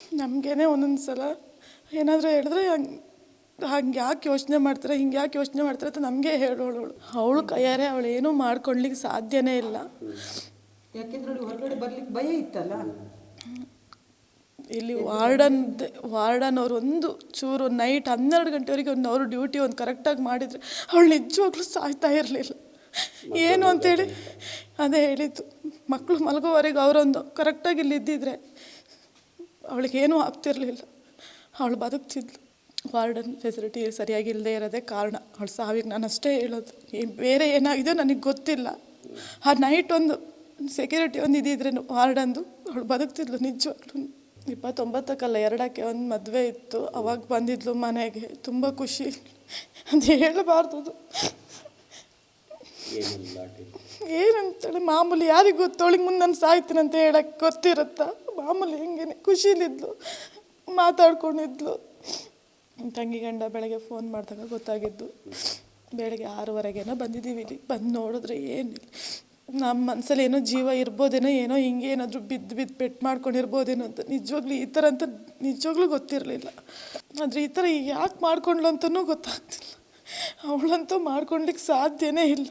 ನಮಗೇನೆ ಒಂದೊಂದು ಸಲ ಏನಾದರೂ ಹೇಳಿದ್ರೆ ಹಂಗೆ ಹಂಗೆ ಯಾಕೆ ಯೋಚನೆ ಮಾಡ್ತಾರೆ ಹಿಂಗೆ ಯಾಕೆ ಯೋಚನೆ ಮಾಡ್ತಾರೆ ಅಂತ ನಮಗೆ ಹೇಳೋಳು ಅವಳು. ಅವಳು ಕೈಯಾರೆ ಅವಳು ಏನೂ ಮಾಡ್ಕೊಳ್ಳಿಕ್ಕೆ ಸಾಧ್ಯನೇ ಇಲ್ಲ. ಯಾಕೆಂದ್ರೆ ಅವ್ಳಿಗೆ ಹೊರಗಡೆ ಬರ್ಲಿಕ್ಕೆ ಭಯ ಇತ್ತಲ್ಲ? ಇಲ್ಲಿ ವಾರ್ಡನ್ ವಾರ್ಡನ್ ಅವ್ರು ಒಂದು ಚೂರು ನೈಟ್ ಹನ್ನೆರಡು ಗಂಟೆವರೆಗೆ ಒಂದು ಅವರು ಡ್ಯೂಟಿ ಒಂದು ಕರೆಕ್ಟಾಗಿ ಮಾಡಿದರೆ ಅವಳು ನಿಜವಾಗ್ಲೂ ಸಾಯ್ತಾ ಇರಲಿಲ್ಲ. ಏನು ಅಂತೇಳಿ ಅದೇ ಹೇಳಿದ್ದು. ಮಕ್ಕಳು ಮಲಗೋವರೆಗೆ ಅವರೊಂದು ಕರೆಕ್ಟಾಗಿ ಇಲ್ಲಿ ಇದ್ದಿದ್ರೆ ಅವಳಿಗೇನೂ ಆಗ್ತಿರಲಿಲ್ಲ. ಅವಳು ಬದುಕ್ತಿದ್ಲು. ವಾರ್ಡನ್ ಫೆಸಿಲಿಟಿ ಸರಿಯಾಗಿ ಇಲ್ಲದೆ ಇರೋದೇ ಕಾರಣ. ಅವಳು ಸಾವಿಗೆ ನಾನು ಅಷ್ಟೇ ಹೇಳೋದು ಬೇರೆ ಏನಾಗಿದೆ ನನಗೆ ಗೊತ್ತಿಲ್ಲ. ಆ ನೈಟ್ ಒಂದು ಸೆಕ್ಯೂರಿಟಿ ಒಂದು ಇದ್ದಿದ್ರೆ ವಾರ್ಡಂದು ಅವಳು ಬದುಕ್ತಿದ್ಲು ನಿಜವಾಗ್ಲು. ಇಪ್ಪತ್ತೊಂಬತ್ತಕ್ಕಲ್ಲ ಎರಡಕ್ಕೆ ಒಂದು ಮದುವೆ ಇತ್ತು. ಅವಾಗ ಬಂದಿದ್ಲು ಮನೆಗೆ. ತುಂಬ ಖುಷಿ. ಅಂತ ಹೇಳಬಾರ್ದು. ಏನಂತೇಳಿ ಮಾಮೂಲಿ ಯಾರಿಗೆ ಗೊತ್ತು? ಅವಳಿಗೆ ಮುಂದೆ ನಾನು ಸಾಯ್ತೀನಂತ ಅಂತ ಹೇಳಕ್ಕೆ ಗೊತ್ತಿರುತ್ತಾ? ಮಾಮೂಲಿ ಹಿಂಗೇನೆ ಖುಷಿಲಿದ್ಲು, ಮಾತಾಡ್ಕೊಂಡಿದ್ಲು. ತಂಗಿ ಗಂಡ ಬೆಳಗ್ಗೆ ಫೋನ್ ಮಾಡಿದಾಗ ಗೊತ್ತಾಗಿದ್ದು, ಬೆಳಗ್ಗೆ ಆರೂವರೆಗೇನೋ ಬಂದಿದ್ದೀವಿ ಇಲ್ಲಿ, ಬಂದು ನೋಡಿದ್ರೆ ಏನಿಲ್ಲ. ನಮ್ಮ ಮನಸ್ಸಲ್ಲಿ ಏನೋ ಜೀವ ಇರ್ಬೋದೇನೋ ಏನೋ ಹಿಂಗೆ ಏನಾದರೂ ಬಿದ್ದು ಬಿದ್ದು ಪೆಟ್ಟು ಮಾಡ್ಕೊಂಡಿರ್ಬೋದೇನೋ ಅಂತ, ನಿಜವಾಗ್ಲೂ ಈ ಥರ ಅಂತ ನಿಜವಾಗ್ಲೂ ಗೊತ್ತಿರಲಿಲ್ಲ. ಆದರೆ ಈ ಥರ ಯಾಕೆ ಮಾಡ್ಕೊಂಡ್ಲು ಅಂತಲೂ ಗೊತ್ತಾಗ್ತಿಲ್ಲ. ಅವಳಂತೂ ಮಾಡ್ಕೊಳ್ಲಿಕ್ಕೆ ಸಾಧ್ಯನೇ ಇಲ್ಲ.